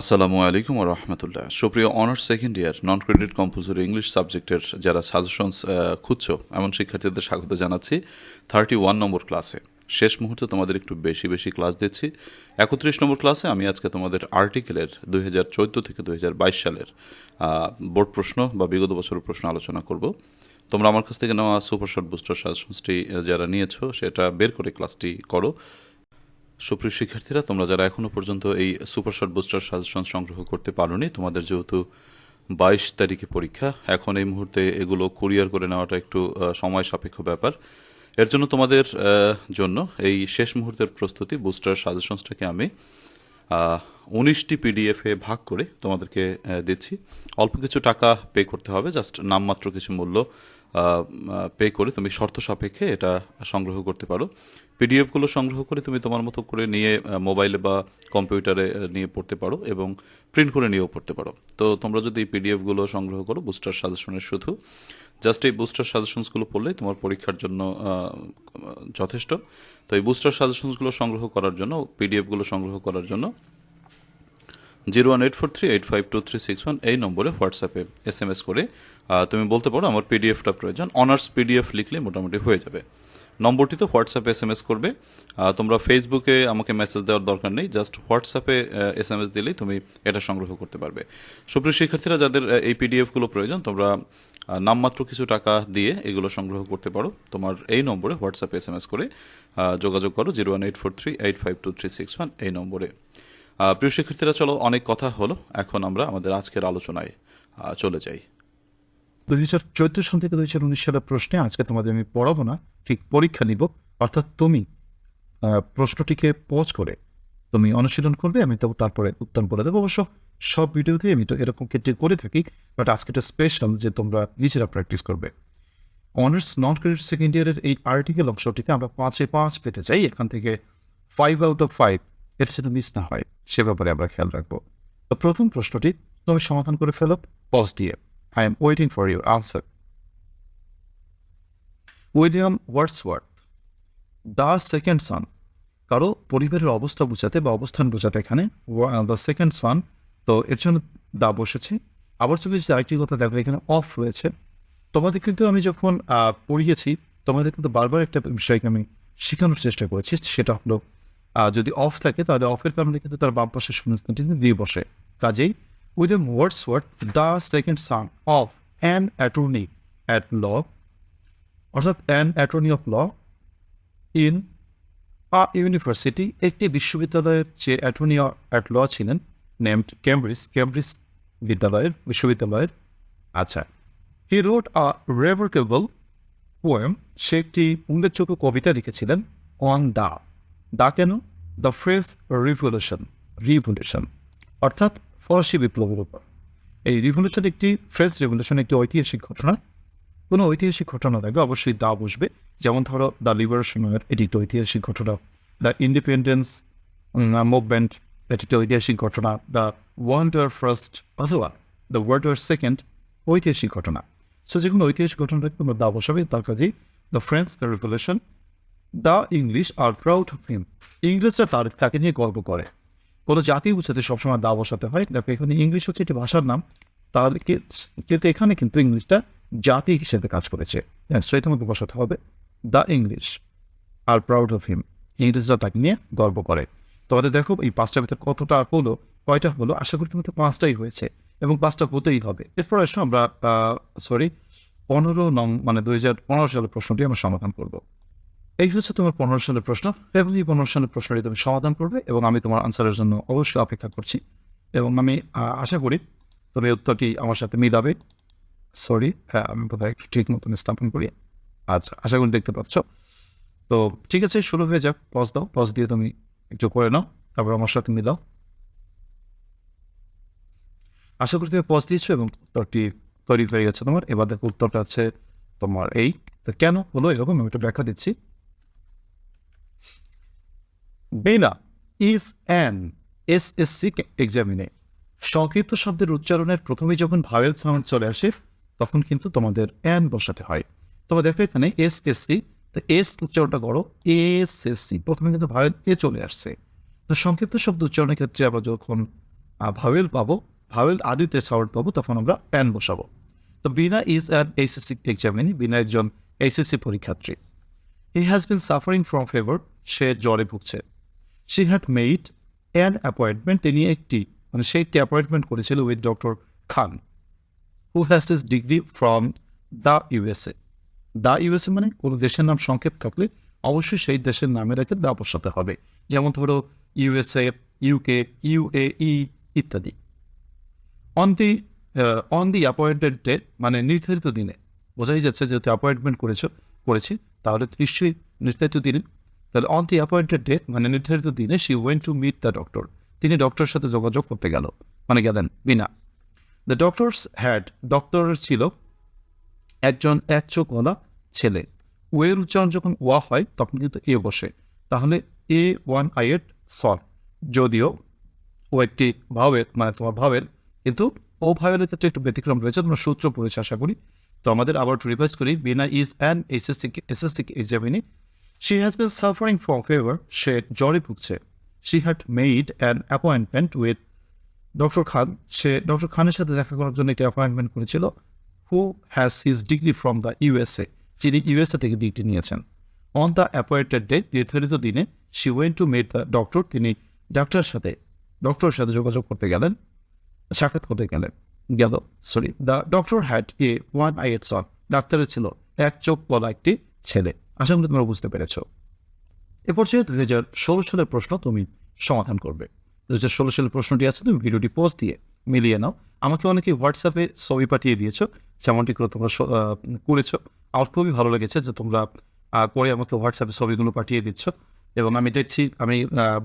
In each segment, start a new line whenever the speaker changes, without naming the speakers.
আসসালামু আলাইকুম রহমতুল্লাহ। সুপ্রিয় honours second year non credit compulsory English সাবজেক্টের যারা সাজেশনস খুঁজছো, এমন শিক্ষার্থীদের স্বাগত জানাচ্ছি থার্টি ওয়ান নম্বর ক্লাসে শেষ মুহূর্তে তোমাদের একটু বেশি বেশি ক্লাস দিচ্ছি। একত্রিশ নম্বর ক্লাসে আমি আজকে তোমাদের আর্টিকেলের দুই হাজার চোদ্দ থেকে দুই হাজার বাইশ সালের বোর্ড প্রশ্ন বা বিগত বছরের প্রশ্ন আলোচনা করব। তোমরা আমার কাছ থেকে নেওয়া সুপার শর্ট বুস্টার সাজেশনসটি যারা নিয়েছো, সেটা বের করে ক্লাসটি করো। সুপ্রিয় শিক্ষার্থীরা, তোমরা যারা এখনও পর্যন্ত এই সুপার শর্ট বুস্টার সাজেশন সংগ্রহ করতে পারোনি, তোমাদের যেহেতু বাইশ তারিখে পরীক্ষা, এখন এই মুহূর্তে এগুলো কুরিয়ার করে নেওয়াটা একটু সময় সাপেক্ষ ব্যাপার। এর জন্য তোমাদের জন্য এই শেষ মুহূর্তের প্রস্তুতি, বুস্টার সাজেশনসটাকে আমি উনিশটি পিডিএফে ভাগ করে তোমাদেরকে দিচ্ছি। অল্প কিছু টাকা পে করতে হবে, জাস্ট নামমাত্র কিছু মূল্য পে করে তুমি শর্ত সাপেক্ষে এটা সংগ্রহ করতে পারো। পিডিএফগুলো সংগ্রহ করে তুমি তোমার মতো করে নিয়ে মোবাইলে বা কম্পিউটারে নিয়ে পড়তে পারো এবং প্রিন্ট করে নিয়েও পড়তে পারো। তো তোমরা যদি এই পিডিএফগুলো সংগ্রহ করো বুস্টার সাজেশনের শুধু জাস্ট এই বুস্টার সাজেশনসগুলো পড়লে তোমার পরীক্ষার জন্য যথেষ্ট। তো এই বুস্টার সাজেশনসগুলো সংগ্রহ করার জন্য পিডিএফগুলো সংগ্রহ করার জন্য zero one eight four three eight five two three six one এই নম্বরে হোয়াটসঅ্যাপে এস এম এস করে তুমি বলতে পারো আমার পিডিএফটা প্রয়োজন। অনার্স পিডিএফ লিখলে মোটামুটি হয়ে যাবে। নম্বরটিতে হোয়াটসঅ্যাপে এস এম এস করবে তোমরা ফেসবুকে আমাকে মেসেজ দেওয়ার দরকার নেই জাস্ট হোয়াটসঅ্যাপে এস এম এস দিলেই তুমি এটা সংগ্রহ করতে পারবে। সুপ্রিয় শিক্ষার্থীরা, যাদের এই পিডিএফগুলো প্রয়োজন, তোমরা নামমাত্র কিছু টাকা দিয়ে এগুলো সংগ্রহ করতে পারো। তোমার এই নম্বরে হোয়াটসঅ্যাপে এস এম এস করে যোগাযোগ করো, zero one eight four three eight five two three six one এই নম্বরে। প্রিয় শিক্ষার্থীরা, চলো, অনেক কথা হলো। এখন আমরা আমাদের আজকের আলোচনায় চলে যাই।
দুই হাজার চোদ্দ সাল থেকে দুই হাজার উনিশ সালের প্রশ্নে আজকে তোমাদের আমি পড়াবো না, ঠিক পরীক্ষা নিব। অর্থাৎ তুমি প্রশ্নটিকে পজ করে তুমি অনুশীলন করবে, আমি তো তারপরে উত্তর বলে দেবো। অবশ্য সব ভিডিওতে আমি তো এরকম ক্ষেত্রে করে থাকি বাট আজকে এটা স্পেশাল যে তোমরা নিজেরা প্র্যাকটিস করবে। অনার্স নন ক্রেডিট সেকেন্ড ইয়ারের এই আর্টিকেল অংশটিতে আমরা পাঁচে পাঁচ পেতে চাই। এখান থেকে ফাইভ আউট অফ ফাইভ এটা যেন মিস না হয়, সে ব্যাপারে আমরা খেয়াল রাখব। তো প্রথম প্রশ্নটি, তুমি সমাধান করে ফেলো। পজ দিয়ে। I am waiting for your answer William Wordsworth the second son কারও পরিবারের অবস্থা বোঝাতে বা অবস্থান বোঝাতে এখানে দ্য সেকেন্ড সান তো এর জন্য দা বসেছে। আবার চলে যে আরেকটি কথা দেখো, এখানে অফ রয়েছে। তোমাদের কিন্তু আমি যখন পড়িয়েছি, তোমাদের কিন্তু বারবার একটা বিষয়কে আমি শেখানোর চেষ্টা করেছি, সেটা হলো যদি অফ থাকে, তাহলে অফের কারণে কিন্তু তার বাম পাশের শূন্যস্থানটি দিয়ে বসে। কাজেই William Wordsworth the second son of an attorney at law অর্থাৎ an attorney of law in a university একটি বিশ্ববিদ্যালয়ের যে অ্যাটর্নি অ্যাট ল ছিলেন নেমড কেমব্রিজ কেমব্রিজ বিদ্যালয়ের, বিশ্ববিদ্যালয়ের আচ্ছা হি রোড আ রেভার্কেবল পোয়েম সে একটি উল্লেখযোগ্য কবিতা লিখেছিলেন অন দা দা কেন? The French revolution. রিভলিউশন। অর্থাৎ ফরাসি বিপ্লবের উপর। এই রিভলিউশন একটি ফ্রেঞ্চ রেভলিউশন একটি ঐতিহাসিক ঘটনা। কোনো ঐতিহাসিক ঘটনা থাকবে অবশ্যই দা বসবে যেমন ধরো, দ্য লিবারেশনের এটি একটি ঐতিহাসিক ঘটনা। দ্য ইন্ডিপেন্ডেন্স মুভমেন্ট, এটি একটি ঐতিহাসিক ঘটনা। দ্য ওয়ান্ডার ফার্স্ট, অথবা দ্য ওয়ার্ল্ড সেকেন্ড, ঐতিহাসিক ঘটনা। সো যে কোনো ঐতিহাসিক ঘটনাটাকে তোমরা দা বসাবে তার কাজেই the French the revolution the English are proud of him ইংরেজরা তার তাকে নিয়ে গর্ব করে। কোনো জাতি বুঝাতে সবসময় দা বসাতে হয়। দেখো, এখানে ইংলিশ হচ্ছে একটি ভাষার নাম। তাহলে কি- কিন্তু এখানে কিন্তু ইংলিশটা জাতি হিসেবে কাজ করেছে। হ্যাঁ সো তোমাকে বসাতে হবে। The English are proud of him ইংরেজরা তাকে নিয়ে গর্ব করে। তোমাদের দেখো, এই পাঁচটার ভিতরে কতটা হলো, কয়টা হলো, আশা করি তোমাদের পাঁচটাই হয়েছে এবং পাঁচটা হতেই হবে। এরপর আসলে আমরা সরি পনেরো নং মানে দুই হাজার পনেরো সালের প্রশ্নটি আমরা সমাধান করব। এই হচ্ছে তোমার পনেরো সালের প্রশ্ন। এই পনেরো সালের প্রশ্নটি তুমি সমাধান করবে এবং আমি তোমার আনসারের জন্য অবশ্যই অপেক্ষা করছি। এবং আমি আশা করি তুমি উত্তরটি আমার সাথে মিলাবে। সরি হ্যাঁ আমি বোধহয় একটু ঠিক মতন স্থাপন করি। আচ্ছা আশা করি দেখতে পাচ্ছ। তো ঠিক আছে, শুরু হয়ে যাক। পজ দাও পজ দিয়ে তুমি একটু করে নাও, তারপর আমার সাথে মিলাও। আশা করি তুমি পজ দিয়েছ এবং উত্তরটি তৈরি হয়ে গেছে তোমার। এবার দেখো উত্তরটা আছে তোমার এই। তো কেন হলো এরকম? আমি একটু ব্যাখ্যা দিচ্ছি। Bena is an S S C examinee সংক্ষিপ্ত শব্দের উচ্চারণের প্রথমে যখন ভাওয়েল সাউন্ড চলে আসে, তখন কিন্তু তোমাদের অ্যান বসাতে হয়। তবে দেখো এখানে এস এস সি তো এস উচ্চারণটা করো এস এস সি প্রথমে কিন্তু ভাওয়েল এ চলে আসছে। তো সংক্ষিপ্ত শব্দ উচ্চারণের ক্ষেত্রে আবার যখন ভাওয়েল পাবো ভাওয়েল আদিতে সাউন্ড পাবো, তখন আমরা প্যান বসাবো। তো Beena is an HSC examinee Beena একজন এইচএসসি পরীক্ষার্থী। He has been suffering from fever সে জ্বরে ভুগছে। She had made an appointment তিনি একটি মানে সে একটি অ্যাপয়েন্টমেন্ট করেছিল with doctor Khan who has this degree from the USA the USA মানে কোনো দেশের নাম সংক্ষেপ থাকলে অবশ্যই সেই দেশের নামে রেখে দা বসাতে হবে। যেমন ধরো ইউএসএ ইউকে ইউএই ইত্যাদি। On the on the appointed date মানে নির্ধারিত দিনে, বোঝাই যাচ্ছে যেহেতু অ্যাপয়েন্টমেন্ট করেছ, করেছি, তাহলে নিশ্চয়ই নির্ধারিত দিনে তাহলে অন দি অ্যাপয়েন্টেড ডেট মানে নির্ধারিত দিনে she went to meet the doctor তিনি ডক্টরের সাথে যোগাযোগ করতে গেল। মানে গেলেন, বিনা। দ্য ডক্টরস হ্যাড ডক্টরের ছিল একজন এক চোখওয়ালা ছেলে। ওয়ের উচ্চারণ যখন ওয়া হয়, তখন কিন্তু এ বসে। তাহলে এ ওয়ান আই এট সন যদিও ও একটি ভাবের মানে তোমার ভাবের কিন্তু ও ভাবের ক্ষেত্রে একটু ব্যতিক্রম রয়েছে, তোমরা সূত্র পড়েছে, আশা করি। তো আমাদের আবার রিভাইজ করি। Beena is an SSC SSC examinee she has been suffering from fever সে জ্বরে ভুগছে she had made an appointment with doctor Khan say doctor খানের সাথে দেখা করার জন্য একটি অ্যাপয়েন্টমেন্ট করেছিল who has his degree from the USA যিনি ইউএসএ থেকে ডিগ্রি নিয়েছেন। অন দ্য অ্যাপয়েন্টেড ডে নির্ধারিত দিনে she went to met the doctor তিনি ডাক্তারের সাথে ডক্টরের সাথে যোগাযোগ করতে গেলেন, সাক্ষাৎ করতে গেলেন, গেল sorry the doctor had a one I at son ডাক্তারের ছিল, এক চোখ বলা একটি ছেলে। আশা করি তোমরা বুঝতে পেরেছ। এ পর্যায়ে দুই হাজার ষোলো সালের প্রশ্ন তুমি সমাধান করবে। দু হাজার ষোলো সালের প্রশ্নটি আছে, তুমি ভিডিওটি পোস্ট দিয়ে মিলিয়ে নাও। আমাকে অনেকে হোয়াটসঅ্যাপে ছবি পাঠিয়ে দিয়েছ, যেমনটি করে তোমরা করেছ। আমার খুবই ভালো লেগেছে যে তোমরা করে আমাকে হোয়াটসঅ্যাপে ছবিগুলো পাঠিয়ে দিচ্ছ। এবং আমি দেখছি, আমি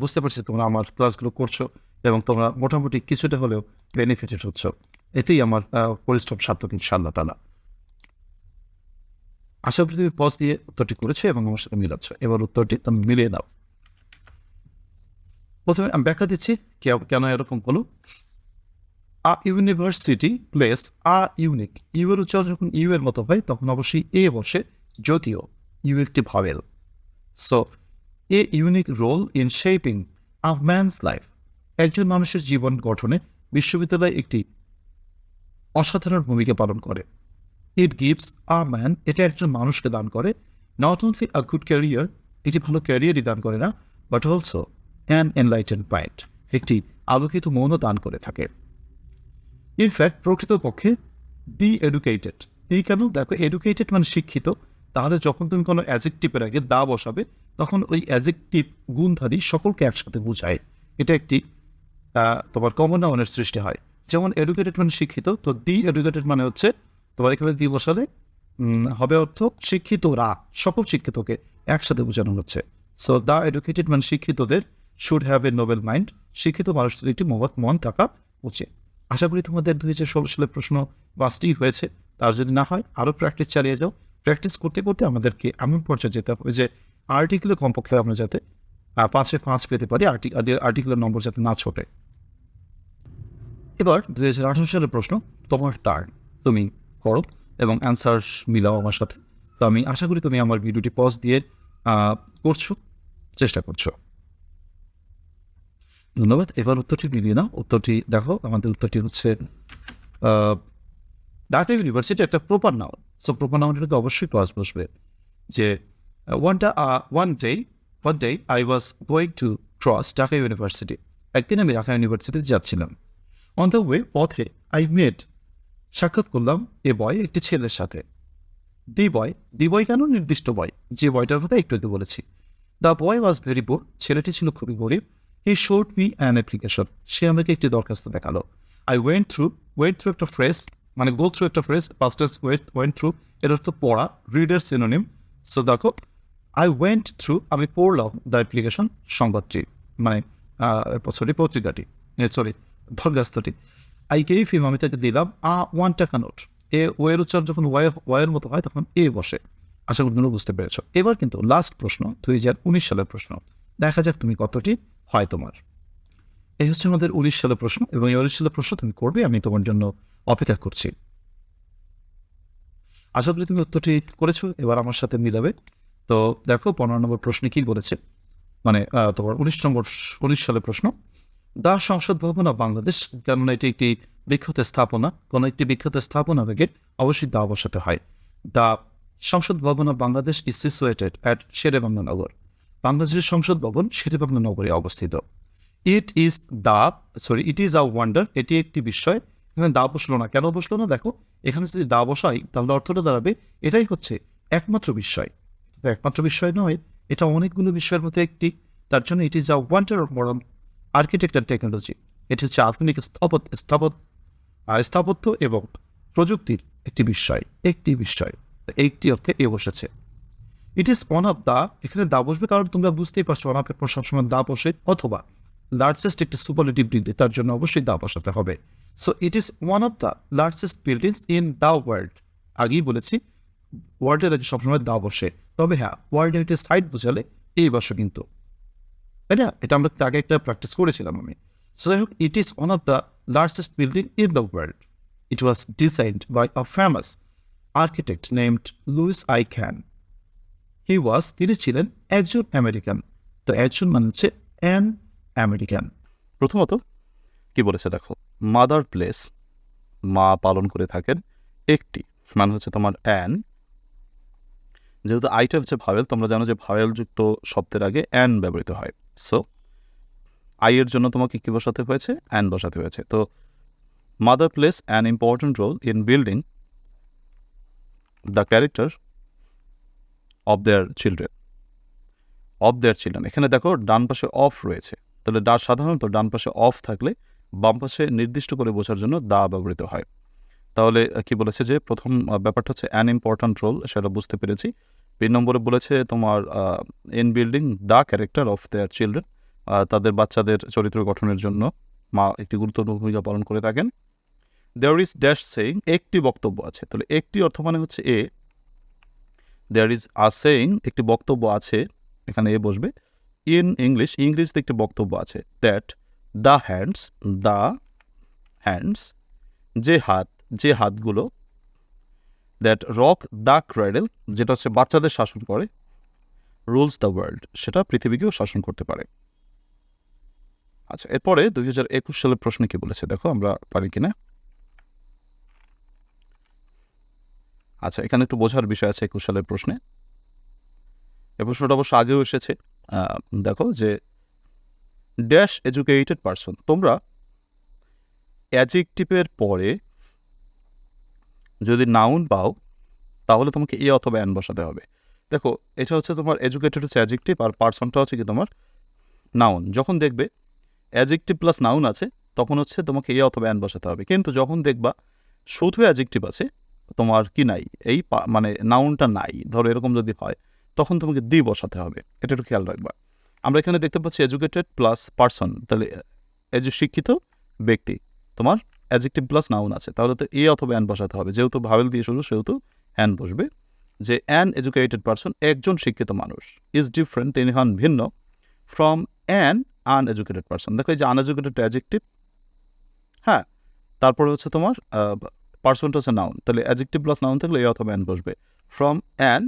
বুঝতে পারছি তোমরা আমার ক্লাসগুলো করছ এবং তোমরা মোটামুটি কিছুটা হলেও বেনিফিটেড হচ্ছ এতেই আমার পরিশ্রম সার্থক ইনশাআল্লাহ তালা আশা করি তুমি পজ দিয়ে উত্তরটি করেছ এবং আমার সাথে মিলাচ্ছ। এবার উত্তরটি তুমি মিলিয়ে নাও। প্রথমে আমি ব্যাখ্যা দিচ্ছি কেন এরকম হলো a university place a unique U এর উচ্চারণ যখন ইউ এর মতো হয়, তখন অবশ্যই এ বসে, যদিও ইউ একটি vowel so a unique role in shaping a man's life একজন মানুষের জীবন গঠনে বিশ্ববিদ্যালয় একটি অসাধারণ ভূমিকা পালন করে। ইট গিভস আ ম্যান এটা একজন মানুষকে দান করে not only a good career একটি ভালো ক্যারিয়ারই দান করে না but also an enlighten point একটি আলোকিত মনও দান করে থাকে। ইনফ্যাক্ট প্রকৃতপক্ষে ডি এডুকেটেড এই কেন দেখো এডুকেটেড মানে শিক্ষিত, তাহলে যখন তুমি কোনো অ্যাজেকটিভের আগে দা বসাবে, তখন ওই অ্যাজেকটিভ গুণধারী সকলকে একসাথে বোঝায়। এটা একটি তোমার কমন নাউনের সৃষ্টি হয়। যেমন এডুকেটেড মানে শিক্ষিত, তো দি এডুকেটেড মানে হচ্ছে তোমার এখানে দি বসালে হবে অর্থ শিক্ষিতরা, সকল শিক্ষিতকে একসাথে বোঝানো হচ্ছে। সো দ্য এডুকেটেড মানে শিক্ষিতদের should have a noble mind শিক্ষিত মানুষদের একটি মহৎ মন থাকা উচিত। আশা করি তোমাদের দুই হাজার ষোলো সালের প্রশ্ন পাঁচটি হয়েছে। তার যদি না হয় আরও প্র্যাকটিস চালিয়ে যাও। প্র্যাকটিস করতে করতে আমাদেরকে এমন পর্যায়ে যেতে হবে যে আর্টিকেলের কমপক্ষে আমরা যাতে পাঁচে পাঁচ পেতে পারি, আর্টি- আর্টিকেলের নম্বর যাতে না ছোটে। এবার দুই হাজার আঠারো সালের প্রশ্ন, তোমার টার্ন তুমি করো এবং অ্যান্সার মিলাও আমার সাথে। তো আমি আশা করি তুমি আমার ভিডিওটি পজ দিয়ে করছ, চেষ্টা করছ। ধন্যবাদ। এবার উত্তরটি মিলিয়ে নাও। উত্তরটি দেখো, আমাদের উত্তরটি হচ্ছে ঢাকা ইউনিভার্সিটি একটা প্রপার নাউন সো প্রপার নাউনটা তো অবশ্যই ক্লাস বসবে যে ওয়ানটা one day one day I was going to cross Dhaka university একদিন আমি ঢাকা ইউনিভার্সিটিতে যাচ্ছিলাম। অন দ্য ওয়ে পথে আই মেড সাক্ষাৎ করলাম এ বয় একটি ছেলের সাথে। দি বয় দি বয় কেন নির্দিষ্ট বয়? যে বয়টার কথা একটু একটু বলেছি। The boy was very poor. ছেলেটি ছিল খুবই গরিব। He showed me an application. সে আমাকে একটি দরখাস্ত দেখাল। I went through went through একটা ফ্রেস মানে গো থ্রু একটা phrase past tense wait went through, এর অর্থ পড়া, রিডার সিনোনিম। সো দেখো, আই ওয়েন্ট থ্রু, আমি পড়লাম দ্য অ্যাপ্লিকেশন সংবাদটি মানে সরি, পত্রিকাটি সরি দরখাস্তটি আই গেভ হিম আমি তাকে দিলাম, আ ওয়ান টাকা নোট। এ ওয়ের উচ্চারণ যখন ওয়াই, ওয়াইয়ের মতো হয় তখন এ বসে। আশা করি তোমরা বুঝতে পেরেছ। এবার কিন্তু লাস্ট প্রশ্ন, দুই হাজার উনিশ সালের প্রশ্ন। দেখা যাক তুমি কতটি হয় তোমার। এই হচ্ছে আমাদের উনিশ সালের প্রশ্ন এবং এই উনিশ সালের প্রশ্ন তুমি করবে, আমি তোমার জন্য অপেক্ষা করছি। আশা করি তুমি উত্তরটি করেছ, এবার আমার সাথে মিলাবে। তো দেখো, পনেরো নম্বর প্রশ্নে কি বলেছে? মানে তোমার উনিশ নম্বর, উনিশ সালের প্রশ্ন।
দা সংসদ ভবন অফ বাংলাদেশ, কেননা এটি একটি বিখ্যাত স্থাপনা। কোনো একটি বিখ্যাত স্থাপনা থেকে অবশ্যই দা বসাতে হয়। The Sangsad Bhaban of Bangladesh is situated at Sher-e-Bangla Nagar বাংলাদেশের সংসদ ভবন শেরেবাংলা নগরে অবস্থিত। It is the sorry it is a wonder এটি একটি বিষয়। এখানে দা বসল না। কেন বসল না? দেখো, এখানে যদি দা বসাই, তাহলে অর্থটা দাঁড়াবে, এটাই হচ্ছে একমাত্র বিষয়। একমাত্র বিষয় নয়, এটা অনেকগুলো বিষয়ের মধ্যে একটি। তার জন্য it is a wonder of modern architecture technology. এটি হচ্ছে আধুনিক স্থাপত স্থাপত স্থাপত্য এবং প্রযুক্তির একটি বিষয় একটি বিষয়। একটি অর্থে এ বসেছে it is one of the এখানে দা বসবে কারণ তোমরা বুঝতেই পারছ ওয়ান অফ এর সবসময় দা বসে অথবা লার্জেস্ট একটি সুপারলেটিভ ডিগ্রি তার জন্য অবশ্যই দা বসাতে হবে। So it is one of the largest buildings in the world আগেই বলেছি ওয়ার্ল্ডের আগে সবসময় দা বসে। তবে হ্যাঁ ওয়ার্ল্ডের একটি সাইড বোঝালে এই বছর কিন্তু। তাই না এটা আমরা আগে একটা প্র্যাকটিস করেছিলাম আমি। সো যাই হোক it is one of the largest building in the world it was designed by a famous architect named Louis I Kahn he was তিনি ছিলেন একজন আমেরিকান তো একজন মানে হচ্ছে অ্যান আমেরিকান
প্রথমত, কি বলেছে দেখো মাদার প্লেস মা পালন করে থাকেন একটি মানে হচ্ছে তোমার অ্যান যেহেতু আইটা হচ্ছে ভাওয়েল, তোমরা জানো যে ভাওয়েলযুক্ত শব্দের আগে অ্যান ব্যবহৃত হয়। সো আই এর জন্য তোমাকে কি বসাতে হয়েছে? অ্যান বসাতে হয়েছে। তো mother plays an important role in building the character of their children of their children এখানে দেখো, ডান পাশে অফ রয়েছে। তাহলে ডা সাধারণত ডান পাশে অফ থাকলে বাম পাশে নির্দিষ্ট করে বোঝার জন্য দা ব্যবহৃত হয়। তাহলে কি বলেছে যে, প্রথম ব্যাপারটা হচ্ছে অ্যান ইম্পর্ট্যান্ট রোল সেটা বুঝতে পেরেছি। তিন নম্বরে বলেছে তোমার in building the character of their children তাদের বাচ্চাদের চরিত্র গঠনের জন্য মা একটি গুরুত্বপূর্ণ ভূমিকা পালন করে থাকেন। দেয়ার ইজ ড্যাশ সেইং একটি বক্তব্য আছে। তাহলে একটি অর্থ মানে হচ্ছে এ। দেয়ার ইজ আ সেইং একটি বক্তব্য আছে, এখানে এ বসবে। ইন ইংলিশ ইংলিশতে একটি বক্তব্য আছে that the hands the hands যে হাত, যে হাতগুলো দ্যাট রক দ্য ক্রাইডেল যেটা হচ্ছে বাচ্চাদের শাসন করে রুলস দ্য ওয়ার্ল্ড সেটা পৃথিবীকেও শাসন করতে পারে। আচ্ছা এরপরে দুই হাজার একুশ সালের প্রশ্নে কি বলেছে? দেখো, আমরা পারি কিনা? আচ্ছা এখানে একটু বোঝার বিষয় আছে একুশ সালের প্রশ্নে। এ প্রশ্নটা অবশ্য আগেও এসেছে। দেখো যে ড্যাশ এডুকেটেড পারসন তোমরা অ্যাজেকটিভের পরে যদি নাউন পাও, তাহলে তোমাকে এ অথবা অ্যান বসাতে হবে। দেখো, এটা হচ্ছে তোমার এডুকেটেড হচ্ছে অ্যাজেকটিভ আর পার্সনটা হচ্ছে কি তোমার নাউন যখন দেখবে অ্যাজেকটিভ প্লাস নাউন আছে, তখন হচ্ছে তোমাকে এ অথবা অ্যান বসাতে হবে। কিন্তু যখন দেখবা শুধু অ্যাজেকটিভ আছে, তোমার কি নাই? এই মানে নাউনটা নাই। ধরো এরকম যদি হয়, তখন তোমাকে দি বসাতে হবে। এটা একটু খেয়াল রাখবা। আমরা এখানে দেখতে পাচ্ছি এডুকেটেড প্লাস পার্সন তাহলে এজ শিক্ষিত ব্যক্তি, তোমার অ্যাজেক্টিভ প্লাস নাউন আছে, তাহলে তো এ অথবা অ্যান বসাতে হবে। যেহেতু ভাবেল দিয়ে শুরু, সেহেতু অ্যান বসবে। যে অ্যান এডুকেটেড পার্সন একজন শিক্ষিত মানুষ ইজ ডিফারেন্ট তিনি হন ভিন্ন ফ্রম অ্যান আনএডুকেটেড পার্সন দেখো এই যে আনএডুকেটেড অ্যাজেক্টিভ হ্যাঁ তারপরে হচ্ছে তোমার পার্সনটা হচ্ছে নাউন তাহলে অ্যাজেক্টিভ প্লাস নাউন থাকলে এ অথবা অ্যান বসবে। ফ্রম অ্যান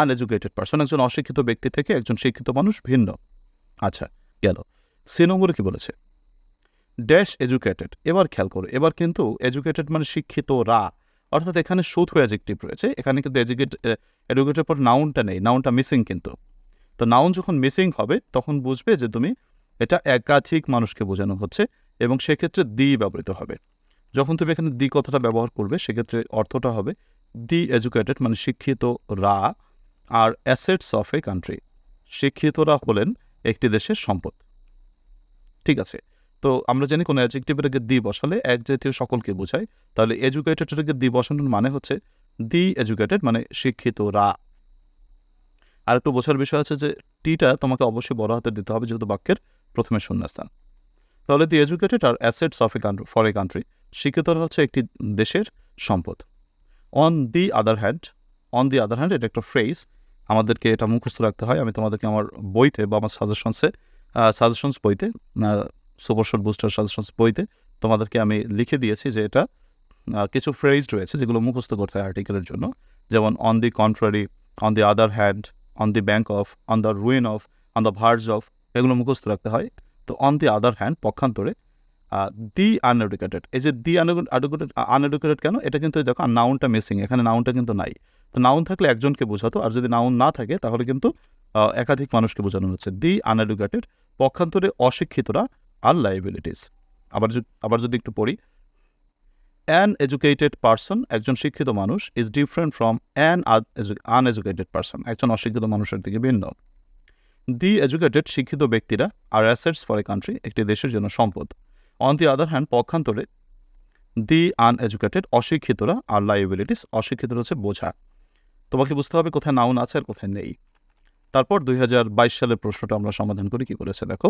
আনএডুকেটেড পার্সন একজন অশিক্ষিত ব্যক্তি থেকে একজন শিক্ষিত মানুষ ভিন্ন। আচ্ছা গেল। সি নম্বরে কি বলেছে? ড্যাশ এডুকেটেড এবার খেয়াল করো, এবার কিন্তু এডুকেটেড মানে শিক্ষিত রা অর্থাৎ এখানে শুধু অ্যাজেক্টিভ রয়েছে, এখানে কিন্তু এডুকেট এডুকেটেড পর নাউনটা নেই নাউনটা মিসিং কিন্তু। তো নাউন যখন মিসিং হবে, তখন বুঝবে যে তুমি এটা একাধিক মানুষকে বোঝানো হচ্ছে এবং সেক্ষেত্রে দি ব্যবহৃত হবে। যখন তুমি এখানে দি কথাটা ব্যবহার করবে, সেক্ষেত্রে অর্থটা হবে দি এডুকেটেড মানে শিক্ষিত রা are assets of a country শিক্ষিতরা হলেন একটি দেশের সম্পদ। ঠিক আছে? তো আমরা জানি কোনো অ্যাডজেক্টিভের আগে দি বসালে এক জাতীয় সকলকে বোঝায়। তাহলে এডুকেটেডের আগে দি বসানোর মানে হচ্ছে দি এডুকেটেড মানে শিক্ষিতরা আর একটু বোঝার বিষয় আছে যে টিটা তোমাকে অবশ্যই বড় হাতে দিতে হবে যেহেতু বাক্যের প্রথমে শূন্যস্থান। তাহলে the educated are assets of a country for a country শিক্ষিতরা হচ্ছে একটি দেশের সম্পদ। On the other hand on the other hand এটা একটা ফ্রেজ আমাদেরকে এটা মুখস্থ রাখতে হয়। আমি তোমাদেরকে আমার বইতে বা আমার সাজেশনসে সাজেশনস বইতে সুপারশট বুস্টার সাজেশনস বইতে তোমাদেরকে আমি লিখে দিয়েছি যে এটা কিছু ফ্রেজ রয়েছে যেগুলো মুখস্থ করতে হয় আর্টিকেলের জন্য। যেমন on the contrary on the other hand on the bank of on the ruin of on the verge of এগুলো মুখস্থ রাখতে হয়। তো অন দি আদার হ্যান্ড পক্ষান্তরে দি আনএডুকেটেড এই যে দি আনএডুকেটেড আনএডুকেটেড কেন? এটা কিন্তু দেখো নাউনটা মিসিং এখানে নাউনটা কিন্তু নাই। তো নাউন থাকলে একজনকে বোঝাতো, আর যদি নাউন না থাকে, তাহলে কিন্তু একাধিক মানুষকে বোঝানো হচ্ছে। দি আনএডুকেটেড পক্ষান্তরে অশিক্ষিতরা আর লাইবিলিটিস আবার আবার যদি একটু পড়ি। অ্যান এডুকেটেড পার্সন একজন শিক্ষিত মানুষ is different from an uneducated person একজন অশিক্ষিত মানুষের থেকে ভিন্ন। দি এডুকেটেড শিক্ষিত ব্যক্তিরা are assets for a country একটি দেশের জন্য সম্পদ। অন দি আদার হ্যান্ড পক্ষান্তরে দি আনএডুকেটেড অশিক্ষিতরা আর লাইবিলিটিস অশিক্ষিতরা হচ্ছে বোঝা। তোমাকে বুঝতে হবে কোথায় নাউন আছে আর কোথায় নেই। তারপর দুই হাজার বাইশ সালের প্রশ্নটা আমরা সমাধান করি, কি করেছে দেখো।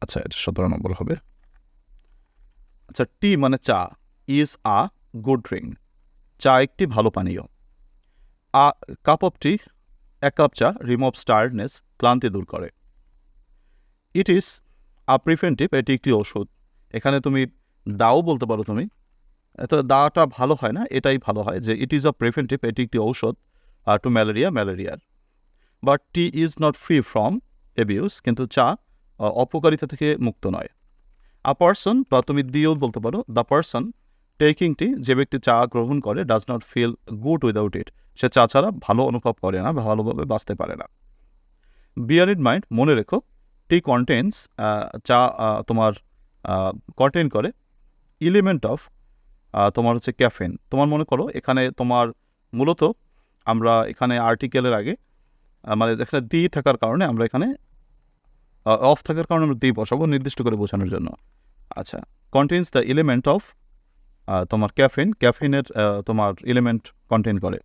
আচ্ছা এটা সতেরো নম্বর হবে। আচ্ছা টি মানে চা। Is a good drink. চা একটি ভালো পানীয়। আ, কাপ অফ টি, এক কাপ চা রিমুভস টায়ার্ডনেস, ক্লান্তি দূর করে। ইট ইজ আ প্রিভেন্টিভ, এটি একটি ওষুধ। এখানে তুমি দাও বলতে পারো তুমি। এত দাটা ভালো হয় না, এটাই ভালো হয় যে ইট ইজ আ প্রিভেন্টিভ, এটি একটি ঔষধ টু ম্যালেরিয়া, ম্যালেরিয়ার। But tea is not free from abuse কিন্তু চা অপকারিতা থেকে মুক্ত নয়। আ পার্সন বা তুমি দিও বলতে পারো দ্য পার্সন টেকিং টি যে ব্যক্তি চা গ্রহণ করে does not feel good without it সে চা ছাড়া ভালো অনুভব করে না ভালোভাবে বাঁচতে পারে না। বিয়ার ইন মাইন্ড মনে রেখো টি কন্টেন্টস চা তোমার কন্টেন করে ইলিমেন্ট অফ তোমার হচ্ছে ক্যাফেন তোমার মনে করো, এখানে তোমার মূলত আমরা এখানে আর্টিকেলের আগে মানে এখানে দি থাকার কারণে আমরা এখানে অফ থাকার কারণে আমরা দি বসাবো নির্দিষ্ট করে বোঝানোর জন্য। আচ্ছা কন্টেন্স দ্য এলিমেন্ট অফ তোমার ক্যাফিন ক্যাফিনের তোমার এলিমেন্ট কন্টেন করে।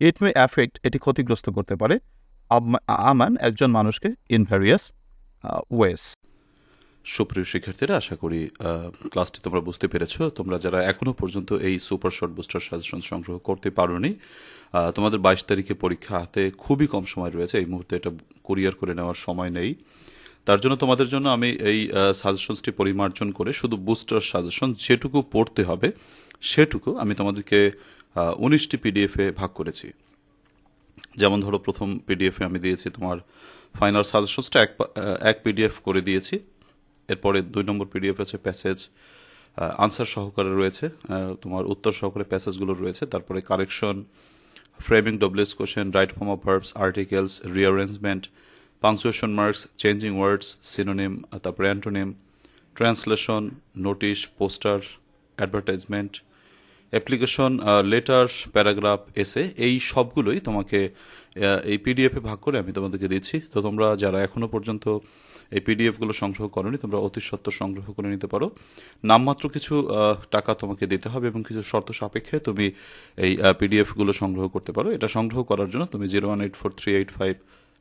ইট মে অ্যাফেক্ট এটি ক্ষতিগ্রস্ত করতে পারে, আম- আমান একজন মানুষকে ইন ভ্যারিয়াস ওয়েস
সুপ্রিয় শিক্ষার্থীরা, আশা করি ক্লাসটি তোমরা বুঝতে পেরেছ। তোমরা যারা এখনও পর্যন্ত এই সুপার শর্ট বুস্টার সাজেশন সংগ্রহ করতে পারোনি তোমাদের বাইশ তারিখে পরীক্ষা হাতে খুবই কম সময় রয়েছে। এই মুহূর্তে এটা কুরিয়ার করে নেওয়ার সময় নেই। তার জন্য তোমাদের জন্য আমি এই সাজেশনসটি পরিমার্জন করে শুধু বুস্টার সাজেশন যেটুকু পড়তে হবে, সেটুকু আমি তোমাদেরকে উনিশটি পিডিএফে ভাগ করেছি। যেমন ধরো প্রথম পিডিএফে আমি দিয়েছি তোমার ফাইনাল সাজেশনসটা এক এক পিডিএফ করে দিয়েছি। এরপরে দুই নম্বর পিডিএফ আছে প্যাসেজ আনসার সহকারে রয়েছে তোমার উত্তর সহকারে প্যাসেজগুলো রয়েছে। তারপরে correction framing doubles question right form of verbs articles rearrangement punctuation marks changing words synonym তারপরে antonym translation notice poster advertisement application letter paragraph essay এই সবগুলোই তোমাকে এই পিডিএফে ভাগ করে আমি তোমাদেরকে দিচ্ছি। তো তোমরা যারা এখনও পর্যন্ত এই পিডিএফগুলো সংগ্রহ করনি, তোমরা অতি সত্ত্বর সংগ্রহ করে নিতে পারো। নামমাত্র কিছু টাকা তোমাকে দিতে হবে এবং কিছু শর্ত সাপেক্ষে তুমি এই পিডিএফগুলো সংগ্রহ করতে পারো। এটা সংগ্রহ করার জন্য তুমি zero one eight four three eight five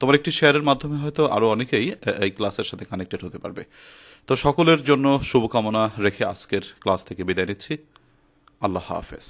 তোমার একটি শেয়ারের মাধ্যমে হয়তো আরও অনেকেই এই ক্লাসের সাথে কানেক্টেড হতে পারবে। তো সকলের জন্য শুভকামনা রেখে আজকের ক্লাস থেকে বিদায় নিচ্ছি। আল্লাহ হাফেজ।